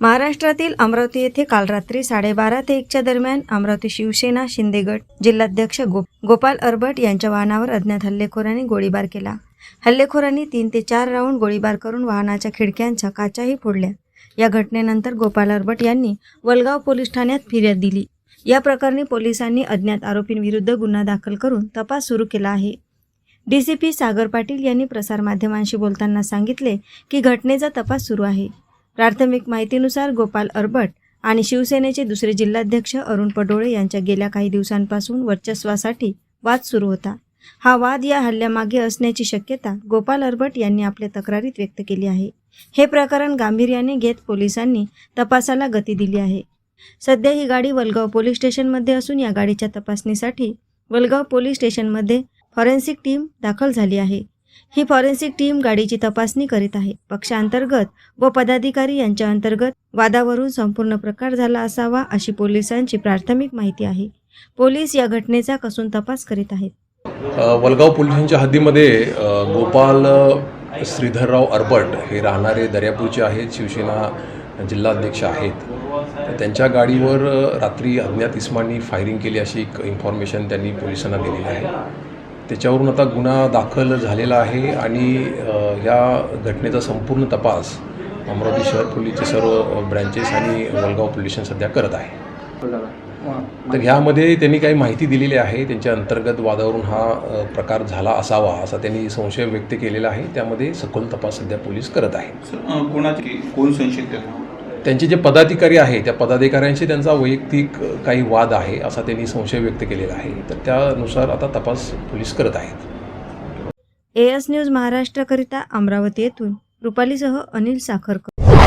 महाराष्ट्रातील अमरावती येथे काल रात्री साडेबारा ते एकच्या दरम्यान अमरावती शिवसेना शिंदेगड जिल्हाध्यक्ष गो गोपाल अरबट यांच्या वाहनावर अज्ञात हल्लेखोरांनी गोळीबार केला. हल्लेखोरांनी तीन ते चार राऊंड गोळीबार करून वाहनाच्या खिडक्यांच्या काचाही फोडल्या. या घटनेनंतर गोपाल अरबट यांनी वलगाव पोलीस ठाण्यात फिर्याद दिली. या प्रकरणी पोलिसांनी अज्ञात आरोपींविरुद्ध गुन्हा दाखल करून तपास सुरू केला आहे. डीसीपी सागर पाटील यांनी प्रसारमाध्यमांशी बोलताना सांगितले की घटनेचा तपास सुरू आहे. प्राथमिक माहितीनुसार गोपाल अरबट आणि शिवसेनेचे दुसरे जिल्हाध्यक्ष अरुण पडोळे यांच्या गेल्या काही दिवसांपासून वर्चस्वासाठी वाद सुरू होता. हा वाद या हल्ल्यामागे असण्याची शक्यता गोपाल अरबट यांनी आपल्या तक्रारीत व्यक्त केली आहे. हे प्रकरण गांभीर्याने घेत पोलिसांनी तपासाला गती दिली आहे. सध्या ही गाडी वलगाव पोलीस स्टेशनमध्ये असून या गाडीच्या तपासणीसाठी वलगाव पोलीस स्टेशनमध्ये फॉरेन्सिक टीम दाखल झाली आहे. ही फॉरेन्सिक टीम गाडीची तपासणी करीत आहे. पक्षांतर्गत व पदाधिकारी यांच्या अंतर्गत वादावरून संपूर्ण प्रकार झाला असावा अशी पोलिसांची प्राथमिक माहिती आहे. पोलीस या घटनेचा कसून तपास करीत आहेत. वलगाव पोलिसांच्या हद्दीमध्ये गोपाल श्रीधरराव अरबट हे राहणारे दर्यापूरचे आहेत शिवसेना जिल्हाध्यक्ष आहेत. त्यांच्या गाडीवर रात्री अज्ञात इस्मांनी फायरिंग केली अशी एक इन्फॉर्मेशन त्यांनी पोलिसांना दिलेली आहे. त्याच्यावरून आता गुन्हा दाखल झालेला आहे आणि या घटनेचा संपूर्ण तपास अमरावती शहर पोलीसचे सर्व ब्रँचेस आणि वलगाव पोलीस सध्या करत आहे. तर ह्यामध्ये त्यांनी काही माहिती दिलेली आहे. त्यांच्या अंतर्गत वादावरून हा प्रकार झाला असावा असा त्यांनी संशय व्यक्त केलेला आहे. त्यामध्ये सखोल तपास सध्या पोलीस करत आहे कोण संशयित त्यांचे जे पदाधिकारी आहे त्या पदाधिकाऱ्यांशी त्यांचा वैयक्तिक काही वाद आहे असा त्यांनी संशय व्यक्त केलेला आहे. तर त्यानुसार आता तपास पोलीस करत आहेत. एएस न्यूज महाराष्ट्रकरिता अमरावती येथून. रुपालीसह अनिल साखरकर.